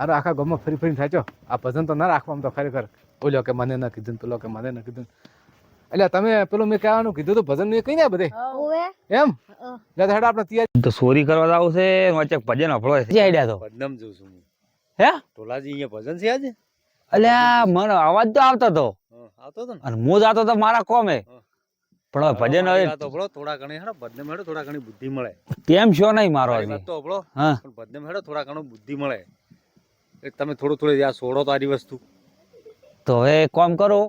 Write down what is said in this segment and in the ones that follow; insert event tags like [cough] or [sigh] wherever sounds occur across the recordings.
અરે આખા ગામમાં ફરી ફરીને થાય છો આ ભજન તો ના રાખવા આમ તો ખરેખર. ઓલો કે મને ન કીધું પેલો કે મને ન કીધું એટલે તમે પેલું મેં કહેવાનું કીધું તો ભજન મેં કહી ને બધે? એમ? એટલે તો આપણે તૈયારી તો ચોરી કરવા આવું છે વચ્ચે ભજન અફળો છે. આઈડિયા તો પદનામ જોઉં છું હું. હે? ટોલાજી અહીંયા ભજન છે આજે? અલ્યા મને અવાજ તો આવતો હતો આવતો હતો ને? અને હું જાતો તો મારા કોમે. હા. પણ હવે ભજન હવે વાત સાંભળો, થોડા ઘણી હેડો પદનામ હેડો થોડા ઘણી બુદ્ધિ મળે. કેમ છો નહીં મારો તો સાંભળો, હા. પણ હેડો થોડા ઘણો બુદ્ધિ મળે. તમે થોડું થોડું આ છોડો તો આરી વસ્તુ તો હવે કોમ કરો.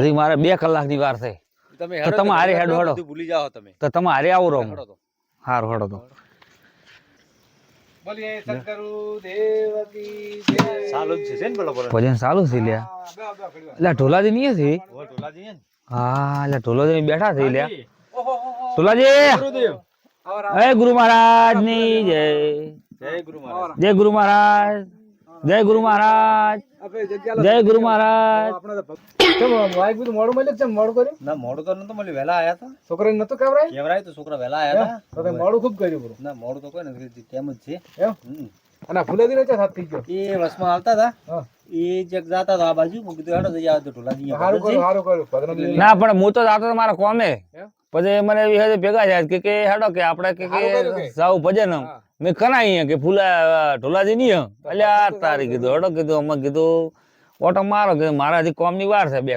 હજી મારે બે કલાકની વાર છે. તમે તો તમે હારે હેડો, હેડો. ભૂલી જાઓ તમે. તો તમે હારે આવો રહો. હાર હેડો તો. ભજન સારું છે લ્યા. એટલે ઢોલાજી નહીં છે ઓ, ટોલાજી હે ને? હા એટલે ઢોલાજી બેઠા છે લ્યા. ઢોલાજી. હે ગુરુ મહારાજની જય. જય ગુરુ મહારાજ. જય ગુરુ મહારાજ. જય ગુરુ મહારાજ. જય ગુરુ મોડું મળ્યું મોડું કર્યું? ના મોડું તો નતું વહેલા આયા હતા છોકરાને નતું કેવરાય? કેવરાય તો છોકરા વહેલા આયા એમ? તો મોડું ખૂબ કર્યું પૂરું. ના મોડું તો કોઈ નથી તેમ જ છે. એમ હમ. અને ફૂલેદી નો સાથ થઈ ગયો? એ વસમાં આવતા હતા એ જગ જાતા હતા આ બાજુ. મેં કીધું હેડો જઈ આવો તો ટોલાજી સારું કર્યું ભજન કર્યું. ના પણ હું તો જાતો મારા કોમે? પછી મને એવી ભેગા જાય કે કે હેડો કે આપણે કે કે કે? સાવ ભજન હા. મેં કરાય અહીંયા કે ફૂલા ઢોલાજી નહીં એટલે આ તારી કીધું હડો કીધું અમે કીધું ઓટો મારો કે મારાથી કોમની વાર છે બે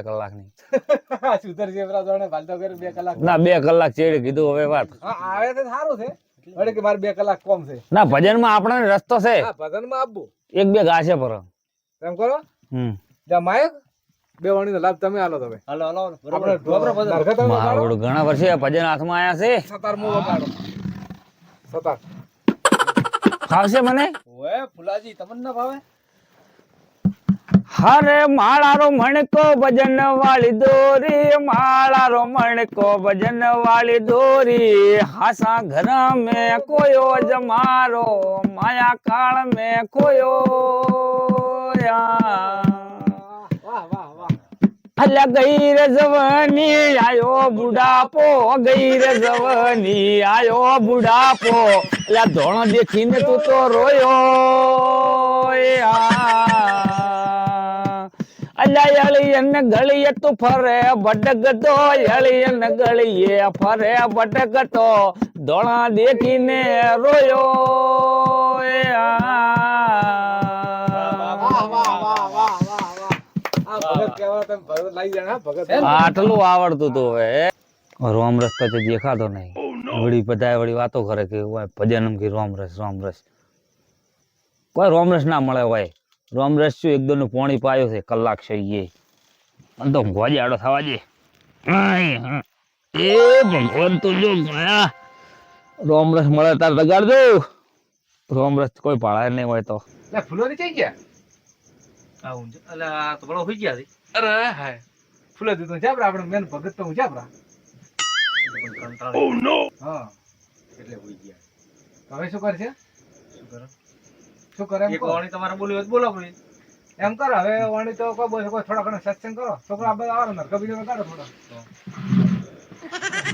[laughs] સુધર જેવરા જોડે ભાલતો કરી બે કલાક. ના બે કલાક છેડે કીધું હવે વાત. આવે તો સારું છે. વળી કે મારે બે કલાક કોમ છે. ના ભજનમાં આપણને રસ્તો છે. ભજનમાં આપવું. એક બે ગાશે પર. એમ કરો? હમ. જા માયક. બે વાણીનો લાભ તમે આલો તમે. હાલો હાલો બરોબર આપણે બરોબર ભજન. મારું ઘણા વર્ષે ભજન હાથમાં આયા છે. સતાર મો વગાડો સતાર. ફાવશે મને? ઓએ ફુલાજી તમને ના ભાવે? હરે માળારો મણકો ભજન વાળી દોરી માળારો મણકો ભજન વાળી દોરી. હાસા ઘર મે કોયો જમારો માયા કાળ મે કોયો યા. અલ્યા ગઈ રજવની જવાની આયો બુઢાપો, ગઈ રજવની જવાની આયો બુઢાપો. લા ધોણ દેખીને તું તો રોયો એ અલ્યા અળિયન ગળીએ તું ફરે ભટકતો અળિયન ગળીએ ફરે ભટકતો. ધોણા દેખીને રોયો વાહ વાહ. આટલું આવડતું તું હવે રોમ રસ તો દેખાતો નહીં. વળી બધા વળી વાતો કરે કે ઓય ભજન એમ કે રોમ રસ રોમ રસ. કોઈ રોમ રસ ના મળે હોય. રોમ રસ શું? એકદમનું પોણી પાયો છે કલાક છે એ. અને તો ગોજાડો થવા દે. એ ભગવાન તું જો રોમ રસ મળે તાર લગાડ દો રોમ રસ કોઈ પાળાય નહીં હોય તો. ફૂલો ચઈ ગયા? આવું એટલે આ તો બળો હોઈ ગયા છે. અરે હાય. ફૂલો દીધું જાબરા આપણે મેન ભગત તો હું જાબરા પણ કંટાળો હા એટલે હોઈ ગયા. હવે શું કરશે? શું કરો? શું કરે એક વાણી તમારે બોલી હોય તો એમ કરો હવે વાણી તો કોઈ બોલ કોઈ થોડા ઘણા સત્સંગ કરો. છોકરા બધા થોડા.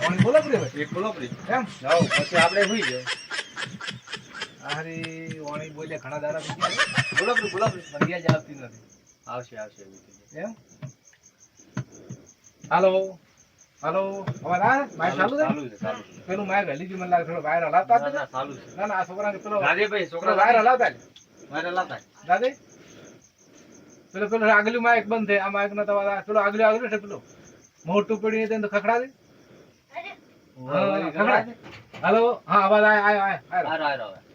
વાણી બોલો કે એક બોલો ભાઈ એમ? જાઓ પછી આપણે હોઈ ગયો હારી વાણી બોલે ઘણા દાડા થઈ બોલો બોલો આવતી નથી. આવશે આવશે. એમ હાલો હાલો અવાજ આવે? માઇક ચાલુ છે? ચાલુ છે પેલું માઇક હલી ગયું મને લાગે થોડો વાયર હલાવતા ના, ચાલુ છે. ના ના આ છોકરાને પેલો રાધેભાઈ છોકરા વાયર હલાવતા. મારે લાતા દાદી? પેલો પેલો આગલું માઇક બંધ છે. આ માયક નો તો અવાજ આવે. પેલો આગલું આગલું છે પેલું? મોટું પડી તો ખખડા દે. હાલો હા અવાજ આય આય. આય આય આયા.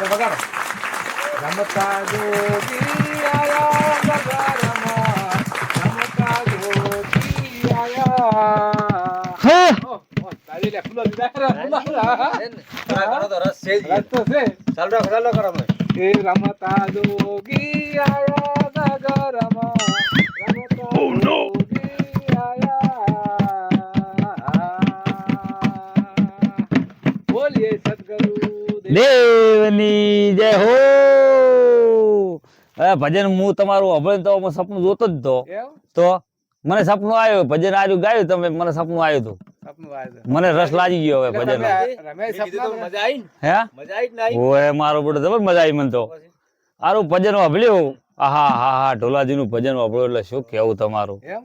નગરમાં રમતા જોગી આયા હા ઓ, ઓ, તારી લે ફૂલો દીધા રે, ફૂલો, હા, હા. છે ને? થોડા ઘણો તો રસ છે જ. રસ્તો છે ચાલુ રાખો, ચાલુ રાખો અમે. દેવની જય હો. ભજન હું તમારું અભણ તો હું સપનું જોતો જ તો. તો મને સપનું આવ્યું ભજન આજુ ગાયું તમે મને સપનું આવ્યું હતું. મને રસ લાગી ગયો હવે ભજન હે? ઓય મારો બધો જબર મજા આવી મને તો. આરું ભજન વાપર્યું હા હા હા ઢોલાજી નું ભજન વાપર્યું એટલે શું કેવું તમારું? એમ?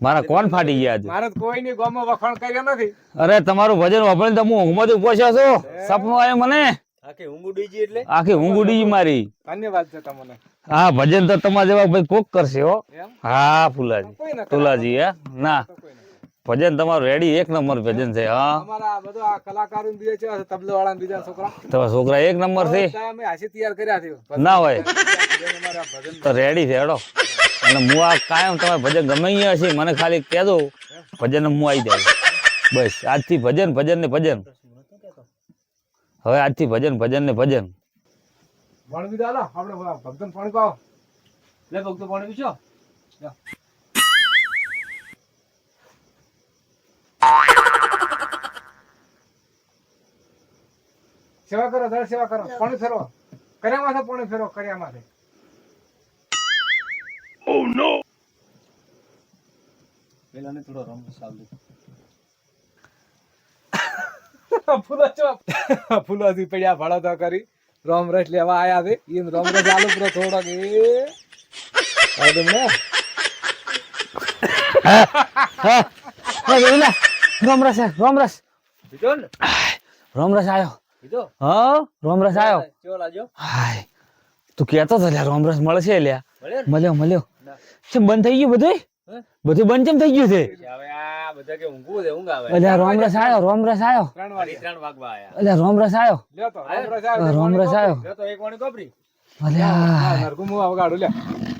મારા કોણ ફાટી ગયા છે મારે તો કોઈ ની ગામમાં વખાણ કર્યો નથી. અરે તમારું ભજન વાપરીને તો હું ઊંઘમાંથી પહોંચ્યો છો? સપનું આવ્યું મને? આખી ઊંઘ ઉડી ગઈ એટલે? આખી ઊંઘ ઉડી ગઈ મારી. ધન્યવાદ છે તમને. હા ભજન તો તમારા જેવા ભાઈ કોક કરશે હો. હા ફુલાજી. ફુલાજી હે? ના. ભજન તમારું રેડી એક નંબર ભજન છે હા. અમારા બધો આ કલાકારો બીજો છે તબલો વાળા બીજા છોકરા. તમારા છોકરા એક નંબર છે? અમે હાસી તૈયાર કર્યા છે. ના હોય. તો રેડી છે હેડો. અને હું આ કાયમ તમારે ભજન ગમે અહીંયા છે, મને ખાલી કહેજો ભજન હું આવી જાય. બસ, આજથી ભજન ભજન ને ભજન. હવે આજથી ભજન ભજન ને ભજન. ભણ દાદા, આપણે ભક્તન ફોન કહો લે ભક્તો પાણી પીશો સેવા કરો, દર સેવા કરો, પાણી ફેરો કર્યા માથે પાણી ફેરો કર્યા માથે. પેલા ને થોડો રમ સાલ ફૂલો ચો ફૂલોથી પડ્યા ભાડા તો કરી. રોમ રસ લેવા આયા છે. એમ રોમ રસ આલુ પૂરો થોડોક એ. આ તમને રોમરસ રોમરસ પીધો ને? રોમરસ આવ્યો પીધો હા રોમરસ આવ્યો કેવો લાગ્યો હાય. તું કહેતો હતો લ્યા રોમરસ મળશે લ્યા. મળ્યો મળ્યો. ચમ બંધ થઈ ગયું બધું બધું બંધ કેમ થઈ ગયું છે? છે અલ્યા આવ્યો આવ્યો રોમ રસ આવ્યો રોમરસ આવ્યો જો તો એક વાણી કોપરી અલ્યા. નરકું મું વગાડું લ્યો.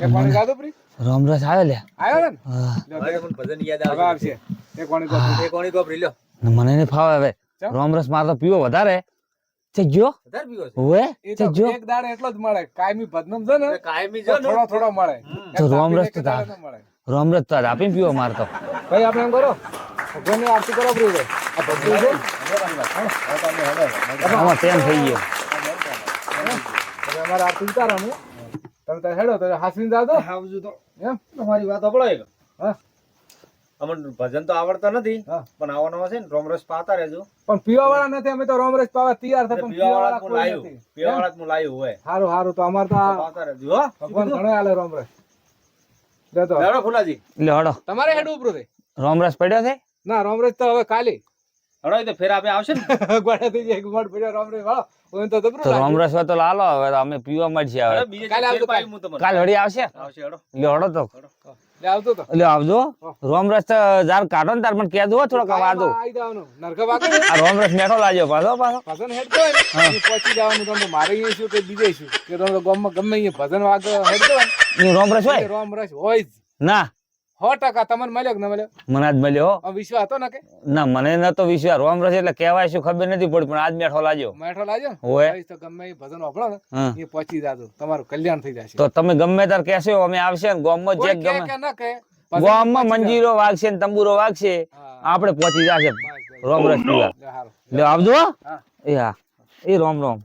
એક પાણી ગાધું પ્રી રોમરસ આવ્યો લ્યા. આવ્યો ને? હા. લ્યો હવે તે મને ભજન યાદ હવે આવે આવશે. એક પાણી ગાધું એક વાણી કોપરી લ્યો. ને ફાવે હવે? રોમરસ મારતો પીવો વધારે. છે જો. પીવો છે. ઓએ છે તો એક દાડે એટલો જ મળે. કાયમી ભજનમ છે ને કાયમી જો થોડો થોડો મળે. તો રોમ રસ તો તો. આપીને પીવો મારે તો. ભાઈ આપણે એમ કરો. ભગવાનની આરતી કરો પ્રી આ ભજન છે આમાં તેમ થઈ ગયો. અમારે આરતી ઉતારો તમે તાર હેડો તો હાસવીને જાજો આવજો તો. એમ? તમારી વાત અપડાય એક હા? અમને ભજન તો આવડતા નથી. પણ આવવાનો છે ને રોમરસ પાતા રહેજો. પણ પીવા વાળા નથી અમે તો રોમરસ પાવા તૈયાર થાય પણ પીવા વાળા પીવાવાળા હું નથી. પીવાવાળા હું લાયું હોય. સારું સારું તો અમારે તો પાતા રહેજો હો. ભગવાન ઘણો આલે રોમરસ. લે તો લેવડો ફુલાજી. લેડો હડો તમારે હેડ ઉપર છે? રોમરસ પડ્યો છે? ના રોમરસ તો હવે કાલી હડો તો ફેર આપે આવશે ને. [laughs] ગોળે થઈ એક મોટ પડ્યો રોમરેશ વાળો હું તો તો લાગ્યું. રોમરસ તો લાલો હવે તો અમે પીવા મળશે હવે. કાલે આવજો, ફેર પાયું હું તમને. કાલ વળી આવશે? આવશે હડો એટલે હડો તો. લે આવતો તો. એટલે આવજો. રોમરસ તો જાર કાઢો ને તાર મને કહેજો વાદો આઈ જવાનું. નરકા વાગે રોમરસ મેઠો લાજો પાછો પાછો. ભજન હેડ હોય ને. પહોંચી જવાનું તમે મારે અહીંયા શું કે બીજે શું કે તમે ગામમાં ગમે અહીંયા ભજન વાગે હેડ રોમરસ હોય? રોમ રસ હોય ના. સો ટકા તમને મળ્યો કે ના મળ્યો? મને આજ મળ્યો વિશ્વાસ હતો ને કે? ના મને નતો વિશ્વાસ રોમરસ એટલે કહેવાય શું ખબર નથી પડી પણ આજ મેઠો લાજો મેઠો લાજો હોય તો ગમે એ ભજન વાપરો ને એ પહોંચી જાજો. તમારું કલ્યાણ થઈ જશે. તો તમે ગમે તાર કહેશો અમે આવશે ને ગામમાં જે ગમે. કે ના કહે ગામમાં મંજીરો વાગશે ને તંબુરો વાગશે. આપણે પહોંચી જશે. રોમ રસ પીવા. લે, આવજો એ હા એ રોમ રોમ.